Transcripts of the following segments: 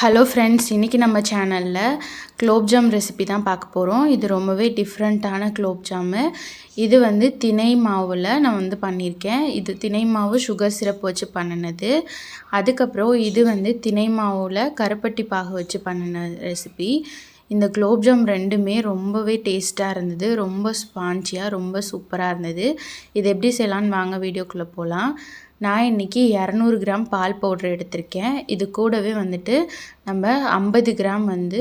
Hello friends இன்றைக்கி நம்ம சேனலில் குலோப்ஜாம் ரெசிபி தான் பார்க்க போகிறோம் இது ரொம்பவே டிஃப்ரெண்ட்டான குலோப்ஜாமு இது வந்து திணை மாவில் நான் வந்து பண்ணியிருக்கேன். இது திணை மாவு சுகர் சிரப் வச்சு பண்ணினது. அதுக்கப்புறம் இது வந்து திணை மாவில் கருப்பட்டி பாகு வச்சு பண்ணின ரெசிபி இந்த குலோப்ஜாம் ரெண்டுமே ரொம்பவே டேஸ்ட்டாக இருந்தது. ரொம்ப ஸ்பான்ச்சியாக ரொம்ப சூப்பராக இருந்தது. இது எப்படி செய்யலான்னு வாங்க வீடியோக்குள்ளே போகலாம் நான் இன்றைக்கி இரநூறு கிராம் பால் பவுட்ரு எடுத்திருக்கேன். இது கூடவே வந்துட்டு நம்ம ஐம்பது கிராம் வந்து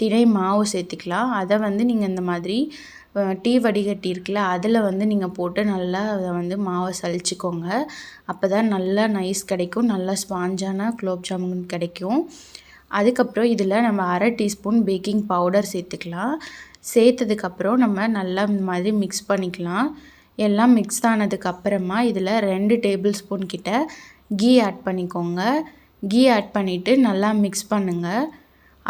தினை மாவு சேர்த்துக்கலாம். அதை வந்து நீங்கள் இந்த மாதிரி டீ வடிகட்டி இருக்குல்ல அதில் வந்து நீங்கள் போட்டு நல்லா அதை வந்து மாவை சலிச்சுக்கோங்க அப்போ தான் நல்லா நைஸ் கிடைக்கும் நல்லா ஸ்பாஞ்சான குலோப் ஜாமுன் கிடைக்கும். அதுக்கப்புறம் இதில் நம்ம அரை டீஸ்பூன் பேக்கிங் பவுடர் சேர்த்துக்கலாம். சேர்த்ததுக்கப்புறம் நம்ம நல்லா இந்த மாதிரி மிக்ஸ் பண்ணிக்கலாம். எல்லாம் மிக்ஸ் ஆனதுக்கப்புறமா இதில் ரெண்டு டேபிள் ஸ்பூன் கிட்ட கீ ஆட் பண்ணிக்கோங்க. கீ ஆட் பண்ணிவிட்டு நல்லா மிக்ஸ் பண்ணுங்கள்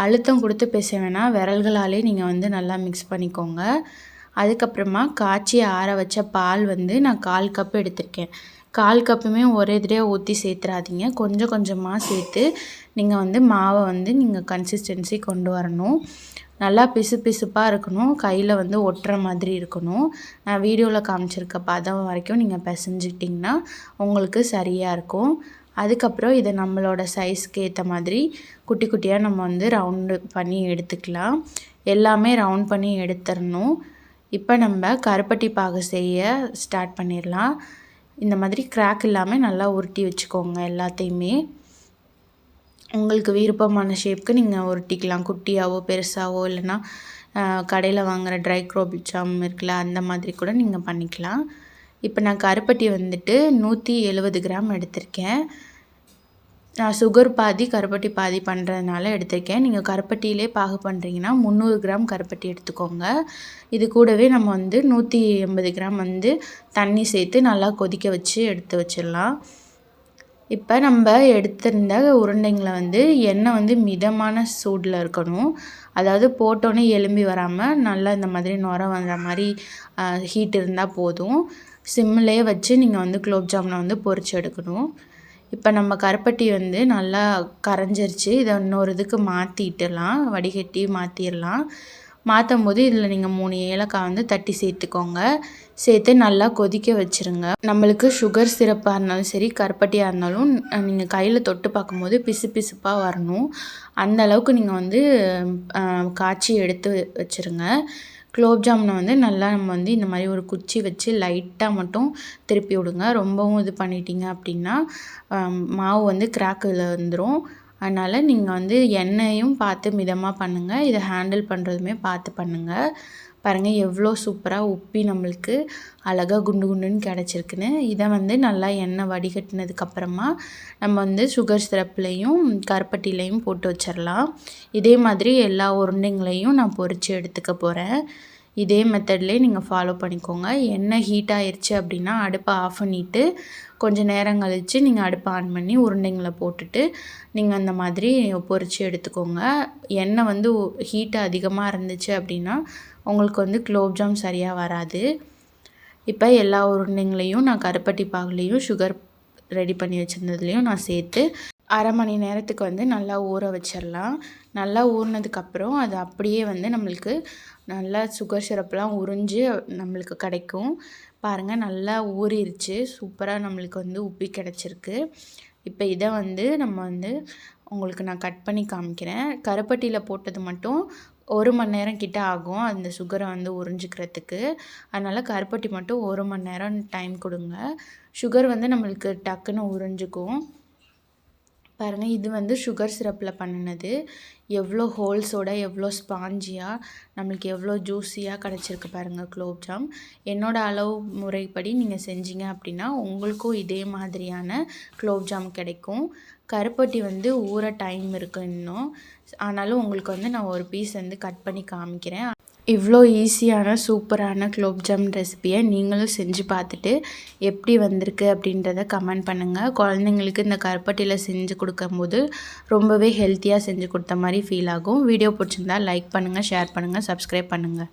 அழுத்தம் கொடுத்து பேச வேணாம். விரல்களாலே நீங்கள் வந்து நல்லா மிக்ஸ் பண்ணிக்கோங்க. அதுக்கப்புறமா காய்ச்சி ஆற வச்ச பால் வந்து நான் கால் கப் எடுத்திருக்கேன். கால் கப்புமே ஒரே தடவை ஊற்றி சேர்த்துறாதீங்க. கொஞ்சம் கொஞ்சமாக சேர்த்து நீங்கள் வந்து மாவை வந்து நீங்கள் கன்சிஸ்டன்சி கொண்டு வரணும். நல்லா பிசு பிசுப்பாக இருக்கணும். கையில் வந்து ஒட்டுற மாதிரி இருக்கணும். நான் வீடியோவில் காமிச்சிருக்க பதம் வரைக்கும் நீங்கள் பிசைஞ்சிட்டிங்கன்னா உங்களுக்கு சரியாக இருக்கும். அதுக்கப்புறம் இதை நம்மளோட சைஸ்க்கு ஏற்ற மாதிரி குட்டி குட்டியாக நம்ம வந்து ரவுண்டு பண்ணி எடுத்துக்கலாம். எல்லாமே ரவுண்ட் பண்ணி எடுத்துடணும். இப்போ நம்ம கருப்பட்டி பாகு செய்ய ஸ்டார்ட் பண்ணிடலாம். இந்த மாதிரி கிராக் இல்லாமல் நல்லா உருட்டி வச்சுக்கோங்க எல்லாத்தையுமே. உங்களுக்கு விருப்பமான ஷேப்க்கு நீங்கள் உருட்டிக்கலாம். குட்டியாவோ பெருசாகவோ இல்லைன்னா கடையில் வாங்குகிற ட்ரை குரோபிச்சாம் இருக்குல்ல அந்த மாதிரி கூட நீங்கள் பண்ணிக்கலாம். இப்போ நான் கருப்பட்டி வந்துட்டு நூற்றி எழுபது கிராம் எடுத்திருக்கேன். நான் சுகர் பாதி கருப்பட்டி பாதி பண்ணுறதுனால எடுத்திருக்கேன். நீங்கள் கருப்பட்டியிலே பாகு பண்ணுறீங்கன்னா முந்நூறு கிராம் கருப்பட்டி எடுத்துக்கோங்க. இது கூடவே நம்ம வந்து நூற்றி எண்பது கிராம் வந்து தண்ணி சேர்த்து நல்லா கொதிக்க வச்சு எடுத்து வச்சிடலாம். இப்போ நம்ம எடுத்திருந்த உருண்டைங்களை வந்து எண்ணெய் வந்து மிதமான சூடில் இருக்கணும். அதாவது போட்டோன்னே எலும்பி வராமல் நல்லா இந்த மாதிரி நுர வர்ற மாதிரி ஹீட் இருந்தால் போதும். சிம்மிலே வச்சு நீங்கள் வந்து குலோப் ஜாமுனை வந்து பொறிச்சு எடுக்கணும். இப்போ நம்ம கருப்பட்டி வந்து நல்லா கரைஞ்சிருச்சு. இதை இன்னொரு இதுக்கு மாற்றிட்டுலாம் வடிகட்டி மாற்றிடலாம் மாற்றும் போது இதில் நீங்கள் மூணு ஏலக்காய் வந்து தட்டி சேர்த்துக்கோங்க. சேர்த்து நல்லா கொதிக்க வச்சுருங்க. நம்மளுக்கு சுகர் சிரப்பாக இருந்தாலும் சரி கருப்பட்டியாக இருந்தாலும் நீங்கள் கையில் தொட்டு பார்க்கும்போது பிசு பிசுப்பாக வரணும். அந்த அளவுக்கு நீங்கள் வந்து காய்ச்சி எடுத்து வச்சுருங்க. குலோப் ஜாமுனை வந்து நல்லா நம்ம வந்து இந்த மாதிரி ஒரு குச்சி வச்சு லைட்டாக மட்டும் திருப்பி விடுங்க. ரொம்பவும் இது பண்ணிட்டீங்க அப்படின்னா மாவு வந்து கிராக்கில் வந்துடும் அதனால் நீங்கள் வந்து எண்ணெயும் பார்த்து மிதமாக பண்ணுங்கள் இதை ஹேண்டில் பண்ணுறதுமே பார்த்து பண்ணுங்கள் பாருங்கள் எவ்வளோ சூப்பராக உப்பி நம்மளுக்கு அழகாக குண்டு குண்டுன்னு கிடச்சிருக்குன்னு. இதை வந்து நல்லா எண்ணெய் வடிகட்டினதுக்கப்புறமா நம்ம வந்து சுகர் சிரப்லேயும் கருப்பட்டிலையும் போட்டு வச்சிடலாம் இதே மாதிரி எல்லா உருண்டைங்களையும் நான் பொறிச்சு எடுத்துக்க போகிறேன் இதே மெத்தட்லேயே நீங்கள் ஃபாலோ பண்ணிக்கோங்க. எண்ணெய் ஹீட் ஆயிடுச்சு அப்படின்னா அடுப்பை ஆஃப் பண்ணிவிட்டு கொஞ்சம் நேரம் கழித்து நீங்கள் அடுப்பை ஆன் பண்ணி உருண்டைங்களை போட்டுட்டு நீங்கள் அந்த மாதிரி பொறிச்சு எடுத்துக்கோங்க. எண்ணெய் வந்து ஹீட்டு அதிகமாக இருந்துச்சு அப்படின்னா உங்களுக்கு வந்து குலோப்ஜாம் சரியாக வராது. இப்போ எல்லா உருண்டைங்களையும் நான் கருப்பட்டி பாகுலேயும் சுகர் ரெடி பண்ணி வச்சுருந்ததுலேயும் நான் சேர்த்து அரை மணி நேரத்துக்கு வந்து நல்லா ஊற வச்சிடலாம் நல்லா ஊறினதுக்கப்புறம் அது அப்படியே வந்து நம்மளுக்கு நல்லா சுகர் சிரப்லாம் உறிஞ்சு நம்மளுக்கு கிடைக்கும். பாருங்கள் நல்லா ஊறிடுச்சு சூப்பராக நம்மளுக்கு வந்து உப்பி கிடச்சிருக்கு. இப்போ இதை வந்து நம்ம வந்து உங்களுக்கு நான் கட் பண்ணி காமிக்கிறேன். கருப்பட்டியில் போட்டது மட்டும் ஒரு மணி நேரம் கிட்ட ஆகும் அந்த சுகரை வந்து உறிஞ்சிக்கிறதுக்கு. அதனால் கருப்பட்டி மட்டும் ஒரு மணி நேரம் டைம் கொடுங்க. சுகர் வந்து நம்மளுக்கு டக்குன்னு உறிஞ்சிக்கும். பாருங்கள் இது வந்து சுகர் சிரப்பில் பண்ணினது. எவ்வளோ ஹோல்ஸோட எவ்வளோ ஸ்பாஞ்சியாக நம்மளுக்கு எவ்வளோ ஜூஸியாக கிடச்சிருக்கு பாருங்கள் குலோப்ஜாம் என்னோடய அளவு முறைப்படி நீங்கள் செஞ்சீங்க அப்படின்னா உங்களுக்கும் இதே மாதிரியான குலோப்ஜாம் கிடைக்கும். கருப்பட்டி வந்து ஊற டைம் இருக்குது இன்னும். ஆனாலும் உங்களுக்கு வந்து நான் ஒரு பீஸ் வந்து கட் பண்ணி காமிக்கிறேன். இவ்வளோ ஈஸியான சூப்பரான குலோப்ஜாம் ரெசிப்பியை நீங்களும் செஞ்சு பார்த்துட்டு எப்படி வந்திருக்கு அப்படின்றத கமெண்ட் பண்ணுங்கள் குழந்தைங்களுக்கு இந்த கருப்பட்டியில் செஞ்சு கொடுக்கும்போது ரொம்பவே ஹெல்த்தியாக செஞ்சு கொடுத்த மாதிரி ஃபீல் ஆகும். வீடியோ பிடிச்சிருந்தா லைக் பண்ணுங்கள் ஷேர் பண்ணுங்கள் சப்ஸ்கிரைப் பண்ணுங்கள்